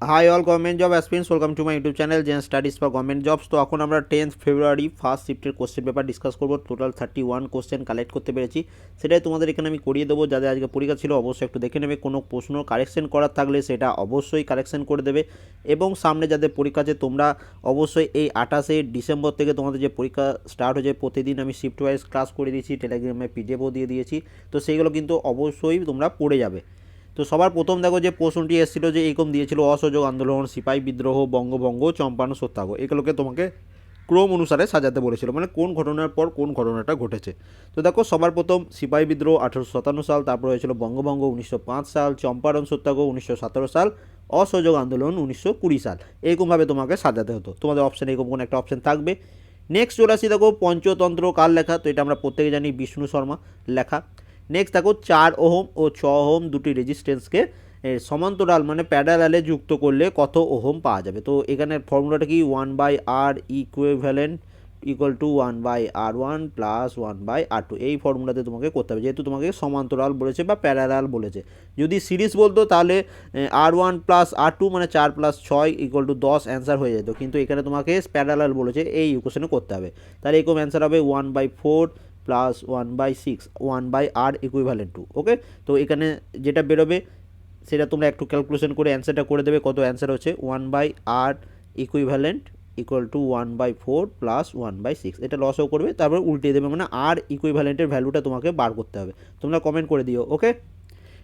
Hi all government job aspirants welcome to my YouTube channel Gen Studies for government jobs তো এখন আমরা tenth February first শিফটের question paper discuss করব total thirty one question collect করতে পেরেছি। সেটাই তোমাদের এখানে আমি করিয়ে দেবো, যাদের আজকে পরীক্ষা ছিল অবশ্যই একটু দেখে নেবে। কোনো প্রশ্ন কারেকশন করার থাকলে সেটা অবশ্যই কারেকশন করে দেবে। এবং সামনে যাদের পরীক্ষা আছে, তোমরা অবশ্যই এই আঠাশে ডিসেম্বর থেকে তোমাদের যে পরীক্ষা স্টার্ট হয়ে যায় প্রতিদিন আমি শিফট ওয়াইজ ক্লাস করে দিয়েছি টেলিগ্রামে পিডিএফও দিয়ে দিয়েছি। তো সেইগুলো কিন্তু অবশ্যই তোমরা পড়ে যাবে। তো সবার প্রথম দেখো যে প্রশ্নটি এসেছিল যে এরকম দিয়েছিল অসহযোগ আন্দোলন, সিপাহী বিদ্রোহ, বঙ্গভঙ্গ, চম্পারণ, সত্যাগ্রহ। এগুলোকে তোমাকে ক্রম অনুসারে সাজাতে বলেছিল। মানে কোন ঘটনার পর কোন ঘটনাটা ঘটেছে? তো দেখো সবার প্রথম সিপাহী বিদ্রোহ আঠারোশো সাতান্ন সাল, তারপর হয়েছিল বঙ্গভঙ্গ উনিশশো পাঁচ সাল, চম্পারণ, সত্যাগ্রহ উনিশশো সাল, অসহযোগ আন্দোলন উনিশশো কুড়ি সাল। এরকমভাবে তোমাকে সাজাতে হতো। তোমাদের অপশান এরকম কোনো একটা অপশান থাকবে। নেক্সট চলে আসি দেখো পঞ্চতন্ত্র কার লেখা? তো এটা আমরা প্রত্যেকে জানি বিষ্ণু শর্মা লেখা। নেক্সট দেখো চার ওহম ও ছ ওহম দুটি রেজিস্ট্যান্সকে সমান্তরাল মানে প্যারালালে যুক্ত করলে কত ওহম পাওয়া যাবে? তো এখানে ফর্মুলাটা কি? One by R equivalent equal to one by R one plus one by R two এই ফর্মুলাতে তোমাকে করতে হবে। যেহেতু তোমাকে সমান্তরাল বলেছে বা প্যারালাল বলেছে। যদি সিরিজ বলতো তাহলে R one plus R two মানে চার প্লাস ছয় ইকুয়াল টু দশ অ্যান্সার হয়ে যেত। কিন্তু এখানে তোমাকে প্যারালাল বলেছে, এই ইকুয়েশনে করতে হবে। তাহলে এরকম অ্যান্সার হবে one by four plus one by six one by R equivalent to okay তো এখানে যেটা বেরোবে, সেটা তোমরা একটু ক্যালকুলেশন করে অ্যান্সারটা করে দেবে, কত অ্যান্সার হচ্ছে? One by R equivalent equal to one by four plus one by six এটা লসও করবে, তারপর উল্টে দেবে মানে আর ইকুইভ্যালেন্টের ভ্যালুটা তোমাকে বার করতে হবে। তোমরা কমেন্ট করে দিও ওকে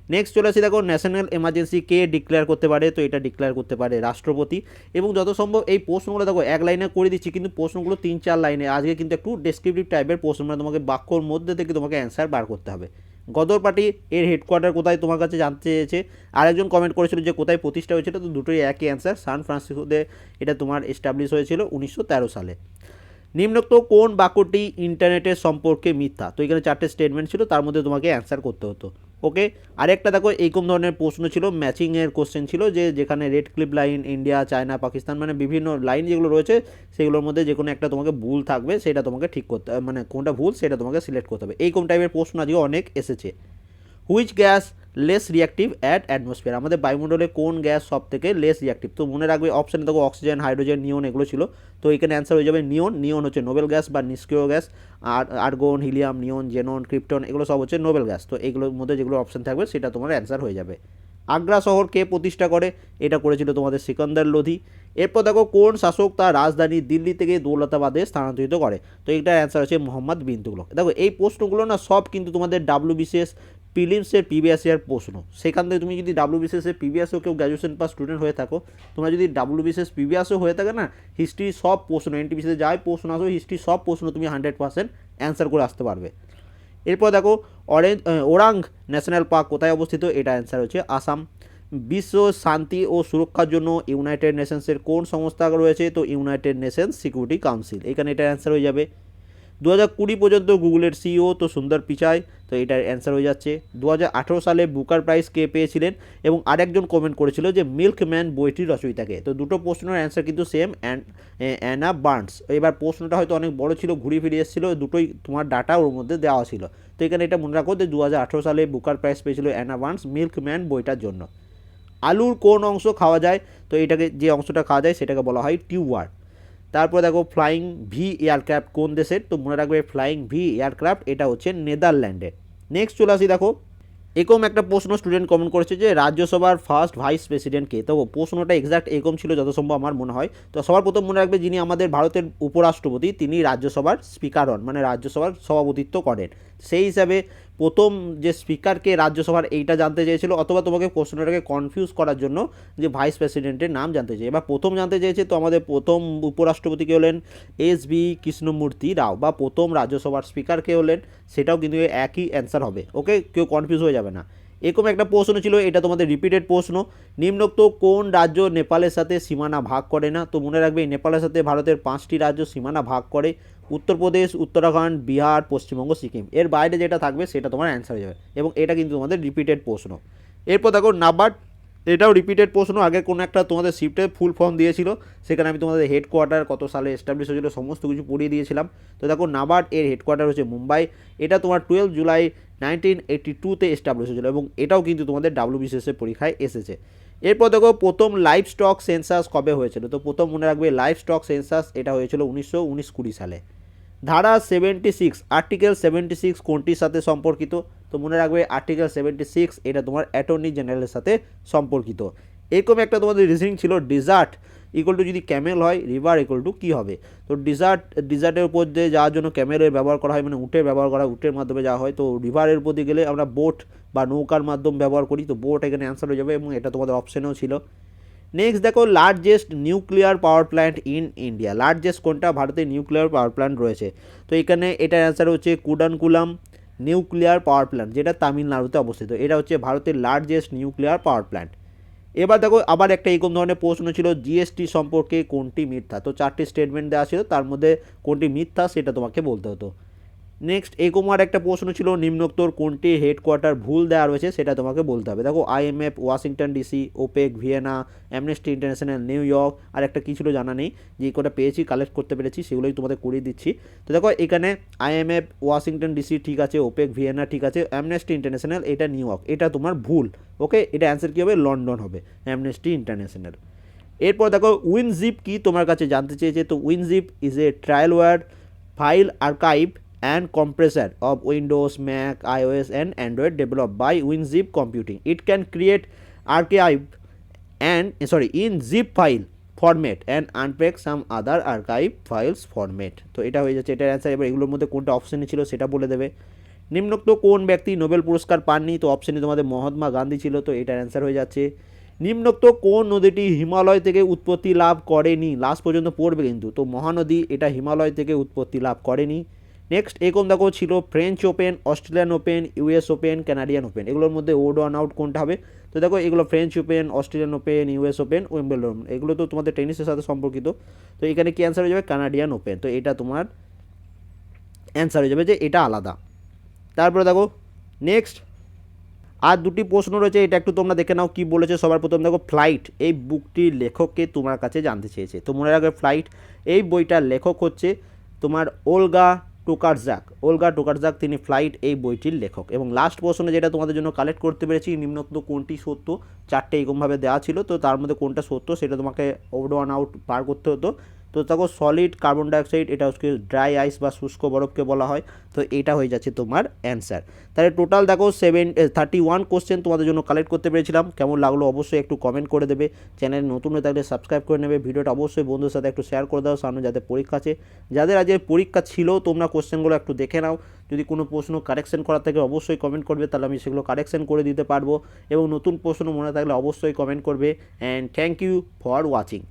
নেক্সট চলে আসি দেখো ন্যাশনাল এমার্জেন্সি কে ডিক্লেয়ার করতে পারে, তো এটা ডিক্লেয়ার করতে পারে রাষ্ট্রপতি। এবং যত সম্ভব এই প্রশ্নগুলো দেখো, এক লাইনে করে দিচ্ছি, কিন্তু প্রশ্নগুলো তিন চার লাইনে আজকে কিন্তু একটু ডেসক্রিপটিভ টাইপের প্রশ্ন মানে তোমাকে বাক্যর মধ্যে থেকে তোমাকে অ্যান্সার বার করতে হবে। গদর পার্টি, এর হেডকোয়ার্টার কোথায় তোমার কাছে জানতে চেয়েছে? আরেকজন কমেন্ট করেছিল যে কোথায় প্রতিষ্ঠা হয়েছিল, তো দুটোই একই অ্যান্সার সান ফ্রান্সিসকোতে এটা তোমার এস্টাবলিশ হয়েছিল উনিশশো তেরো সালে। নিম্নোক্ত কোন বাক্যটি ইন্টারনেটের সম্পর্কে মিথ্যা? তো এখানে চারটে স্টেটমেন্ট ছিল, তার মধ্যে তোমাকে অ্যান্সার করতে হতো। ওকে, আরেকটা দেখো, এইরকম ধরনের প্রশ্ন ছিল ম্যাচিংয়ের কোশ্চেন ছিল যে যেখানে red clip line India China Pakistan মানে বিভিন্ন লাইন যেগুলো রয়েছে, সেগুলোর মধ্যে যে কোনো একটা তোমাকে ভুল থাকবে, সেটা তোমাকে ঠিক করতে মানে কোনটা ভুল সেটা তোমাকে সিলেক্ট করতে হবে। এইরকম টাইপের প্রশ্ন আজকে অনেক এসেছে। Which gas less reactive at atmosphere আমাদের বায়ুমণ্ডলে কোন গ্যাস সব থেকে লেস রিয়াক্টিভ তো মনে রাখবে অপশানে দেখো অক্সিজেন হাইড্রোজেন নিয়ন এগুলো ছিল। তো এখানে অ্যান্সার হয়ে যাবে নিয়ন নিয়ন হচ্ছে নোবেল গ্যাস বা নিষ্ক্রিয় গ্যাস। আর argon helium neon xenon krypton এগুলো সব হচ্ছে নোবেল গ্যাস। তো এগুলোর মধ্যে যেগুলো অপশান থাকবে সেটা তোমার অ্যান্সার হয়ে যাবে। আগ্রা শহর কে প্রতিষ্ঠা করে? এটা করেছিল তোমাদের সিকান্দার লোধি। এরপর দেখো কোন শাসক তার রাজধানী দিল্লি থেকে দৌলতাবাদে স্থানান্তরিত করে? তো এটার অ্যান্সার হচ্ছে মোহাম্মদ বিন দেখো এই প্রশ্নগুলো না সব কিন্তু তোমাদের ডাব্লিউ বিসিএস প্রিলিমসের প্রিভিয়াস ইয়ার প্রশ্ন। সেখান থেকে তুমি যদি ডাব্লিউ বিসিএসের প্রিভিয়াসও কেউ গ্র্যাজুয়েশন পাস স্টুডেন্ট হয়ে থাকো, তোমরা যদি ডাব্লিউ বিসিএস প্রিভিয়াসও হয়ে থাকে না হিস্ট্রি সব প্রশ্ন এনটিপিসিতে যাই প্রশ্ন আসো হিস্ট্রি সব প্রশ্ন তুমি হান্ড্রেড পার্সেন্ট অ্যান্সার করে আসতে পারবে। এরপর দেখো অরেঞ্জ ওরাং ন্যাশনাল পার্ক কোথায় অবস্থিত? এটা অ্যান্সার হচ্ছে আসাম বিশ্ব শান্তি ও সুরক্ষার জন্য ইউনাইটেড নেশনসের কোন সংস্থা রয়েছে? তো ইউনাইটেড নেশনস সিকিউরিটি কাউন্সিল এখানে এটা অ্যান্সার হয়ে যাবে। দু কুড়ি পর্যন্ত গুগলের সিইও তো সুন্দর পিচাই, তো এটার অ্যান্সার হয়ে যাচ্ছে। দু হাজার আঠেরো সালে বুকার প্রাইজ কে পেয়েছিলেন এবং আরেকজন কমেন্ট করেছিল যে মিল্কম্যান বইটির রচয়িতাকে। তো দুটো প্রশ্নের অ্যান্সার কিন্তু সেম অ্যানা বার্নস। এবার প্রশ্নটা হয়তো অনেক বড় ছিল, ঘুরে ফিরে এসেছিল, দুটোই তোমার ডাটা ওর মধ্যে দেওয়া ছিল। তো এখানে এটা মনে রাখো যে দু হাজার আঠেরো সালে বুকার প্রাইজ পেয়েছিল অ্যানা বার্নস মিল্কম্যান বইটার জন্য। আলুর কোন অংশ খাওয়া যায়? তো এটাকে যে অংশটা খাওয়া যায় সেটাকে বলা হয় টিউবার তারপর দেখো ফ্লাইং ভি এয়ারক্রাফট কোন দেশের? তো মনে রাখবে ফ্লাইং ভি এয়ারক্রাফট এটা হচ্ছে নেদারল্যান্ডের নেক্সট চলে আসি দেখো। এরকম একটা প্রশ্ন স্টুডেন্ট কমেন্ট করেছে যে, রাজ্যসভার ফার্স্ট ভাইস প্রেসিডেন্ট কে? তো প্রশ্নটা এক্সাক্ট এরকম ছিল যত সম্ভব আমার মনে হয়। তো সবার প্রথম মনে রাখবে যিনি আমাদের ভারতের উপরাষ্ট্রপতি, তিনি রাজ্যসভার স্পিকার হন মানে রাজ্যসভার সভাপতিত্ব করেন। সেই হিসাবে প্রথম যে স্পিকারকে রাজ্যসভার এইটা জানতে চেয়েছিল, অথবা তোমাকে প্রশ্নটাকে কনফিউজ করার জন্য যে ভাইস প্রেসিডেন্টের নাম জানতে চেয়ে এবার প্রথম জানতে চেয়েছে তো আমাদের প্রথম উপরাষ্ট্রপতি কে হলেন? এস বি কৃষ্ণমূর্তি রাও, বা প্রথম রাজ্যসভার স্পিকার কে হলেন? সেটাও কিন্তু একই অ্যান্সার হবে। ওকে কেউ কনফিউজ হয়ে যাবে না। এরকম একটা প্রশ্ন ছিল, এটা তোমাদের রিপিটেড প্রশ্ন। নিম্নোক্ত কোন রাজ্য নেপালের সাথে সীমানা ভাগ করে না? তো মনে রাখবে, নেপালের সাথে ভারতের পাঁচটি রাজ্য সীমানা ভাগ করে। উত্তরপ্রদেশ, উত্তরাখণ্ড, বিহার, পশ্চিমবঙ্গ, সিকিম। এর বাইরে যেটা থাকবে, সেটা তোমার অ্যান্সার হয়ে যাবে। এবং এটা কিন্তু তোমাদের রিপিটেড প্রশ্ন। এরপর দেখো নাবার্ড এটাও রিপিটেড প্রশ্ন, আগে কোনো একটা তোমাদের শিফটে ফুল ফর্ম দিয়েছিল, সেখানে আমি তোমাদের হেডকোয়ার্টার কত সালে এস্টাবলিশ হয়েছিল, সমস্ত কিছু পড়িয়ে দিয়েছিলাম। তো দেখো নাবার্ড এর হেডকোয়ার্টার হচ্ছে মুম্বাই, এটা তোমার টুয়েলভ জুলাই নাইনটিন এইটি টুতে এস্টাবলিশ হয়েছিল এবং এটাও কিন্তু তোমাদের ডাব্লিউবিসিএসের পরীক্ষায় এসেছে। এরপর দেখো, প্রথম লাইভ স্টক সেন্সাস কবে হয়েছিল? তো প্রথম মনে রাখবে লাইভ স্টক সেন্সাস এটা হয়েছিল উনিশশো উনিশ কুড়ি সালে। ধারা seventy six article seventy six কোনটির সাথে সম্পর্কিত? তো মনে রাখবে আর্টিকেল সেভেন্টি সিক্স এটা তোমার অ্যাটর্নি জেনারেলের সাথে সম্পর্কিত। এরকম একটা তোমাদের রিজনিং ছিল ডিজার্ট ইকুয়াল টু যদি ক্যামেল হয় রিভার ইকুয়াল টু কী হবে? তো ডিজার্ট ডিজার্টের উপর দিয়ে যাওয়ার জন্য ক্যামেলের ব্যবহার করা হয় মানে উটের ব্যবহার করা হয় উটের মাধ্যমে যাওয়া হয়। তো রিভারের উপর দিয়ে গেলে আমরা বোট বা নৌকার মাধ্যম ব্যবহার করি, তো বোট এখানে অ্যান্সার হয়ে যাবে এবং এটা তোমাদের অপশনেও ছিল। নেক্সট দেখো largest nuclear power plant in India largest কোনটা? ভারতে নিউক্লিয়ার পাওয়ার প্ল্যান্ট রয়েছে। তো এখানে এটার অ্যান্সার হচ্ছে কুডানকুলাম। নিউক্লিয়ার পাওয়ার প্ল্যান্ট, যেটা তামিলনাড়ুতে অবস্থিত। এটা হচ্ছে ভারতের লার্জেস্ট নিউক্লিয়ার পাওয়ার প্ল্যান্ট এবার দেখো, আবার একটা এরকম ধরনের প্রশ্ন ছিল জিএসটি সম্পর্কে কোনটি মিথ্যা? তো চারটি স্টেটমেন্ট দেওয়া ছিল, তার মধ্যে কোনটি মিথ্যা সেটা তোমাকে বলতে হতো। নেক্সট এরকম আর একটা প্রশ্ন ছিল, নিম্নোক্তর কোনটি হেডকোয়ার্টার ভুল দেওয়া রয়েছে সেটা তোমাকে বলতে হবে। দেখো IMF Washington DC OPEC Vienna Amnesty International New York আর একটা কী ছিল জানা নেই, যে কটা পেয়েছি কালেক্ট করতে পেরেছি, সেগুলোই তোমাদের করিয়ে দিচ্ছি। তো দেখো, এখানে আইএমএফ ওয়াশিংটন ডিসি ঠিক আছে ওপেক ভিয়েনা ঠিক আছে অ্যামনেস্টি ইন্টারন্যাশনাল এটা নিউ ইয়র্ক এটা তোমার ভুল ওকে এটা অ্যান্সার কী হবে? লন্ডন হবে অ্যামনেস্টি ইন্টারন্যাশনাল এরপর দেখো উইনজিপ কি তোমার কাছে জানতে চেয়েছে? তো WinZip is a trial word file archive and compressor of Windows, Mac, iOS, and Android developed by WinZip Computing. It can create archive and sorry in zip file format and unpack some other archive files format. তো এটা হয়ে যাচ্ছে এটার answer এবার এগুলোর মধ্যে কোনটা অপশনে ছিল সেটা বলে দেবে। নিম্নোক্ত কোন ব্যক্তি নোবেল পুরস্কার পাননি? তো অপশনে তোমাদের মহাত্মা গান্ধী ছিল তো এটার অ্যান্সার হয়ে যাচ্ছে। নিম্নোক্ত কোন নদীটি হিমালয় থেকে উৎপত্তি লাভ করেনি? লাস্ট পর্যন্ত পড়বে কিন্তু। তো মহানদী এটা হিমালয় থেকে উৎপত্তি লাভ করেনি। নেক্সট এরকম দেখো ছিল French Open Australian Open US Open Canadian Open এগুলোর মধ্যে ওড ওয়ান আউট কোনটা হবে? তো দেখো, এগুলো French Open Australian Open US Open Wimbledon এগুলো তো তোমাদের টেনিসের সাথে সম্পর্কিত। তো এখানে কি অ্যান্সার হয়ে যাবে? কানাডিয়ান ওপেন তো এটা তোমার অ্যান্সার হয়ে যাবে যে এটা আলাদা। তারপরে দেখো নেক্সট আর দুটি প্রশ্ন রয়েছে, এটা একটু তোমরা দেখে নাও কি বলেছে। সবার প্রথম দেখো ফ্লাইট এই বুকটির লেখককে তোমার কাছে জানতে চেয়েছে। তো মনে রাখবে ফ্লাইট এই বইটার লেখক হচ্ছে তোমার ওলগা টোকারজাক, ওলগা টোকারজাক তিনি ফ্লাইট এই বইটির লেখক। এবং লাস্ট প্রশ্নে যেটা তোমাদের জন্য কালেক্ট করতে পেরেছি, নিম্নোক্ত কোনটি সত্য, চারটে এরকমভাবে দেওয়া ছিল, তো তার মধ্যে কোনটা সত্য সেটা তোমাকে ওড ওয়ান আউট পার করতে হতো। তো দেখো সলিড কার্বন ডাইঅক্সাইড এটা হচ্ছে ড্রাই আইস বা শুষ্ক বরফকে বলা হয়, তো এটা হয়ে যাচ্ছে তোমার অ্যান্সার তাহলে টোটাল দেখো সেভেন থার্টি ওয়ান কোশ্চেন তোমাদের জন্য কালেক্ট করতে পেরেছিলাম, কেমন লাগল অবশ্যই একটু কমেন্ট করে দেবে চ্যানেল নতুন হয়ে থাকলে সাবস্ক্রাইব করে নেবে, ভিডিওটা অবশ্যই বন্ধুদের সাথে একটু শেয়ার করে দাও, সামনে যাদের পরীক্ষা আছে, যাদের আজকে পরীক্ষা ছিল, তোমরা কোশ্চেনগুলো একটু দেখে নাও, যদি কোনো প্রশ্ন কারেকশন করার থাকে অবশ্যই কমেন্ট করবে, তাহলে আমি সেগুলো কারেকশন করে দিতে পারব, এবং নতুন প্রশ্ন মনে থাকলে অবশ্যই কমেন্ট করবে and thank you for watching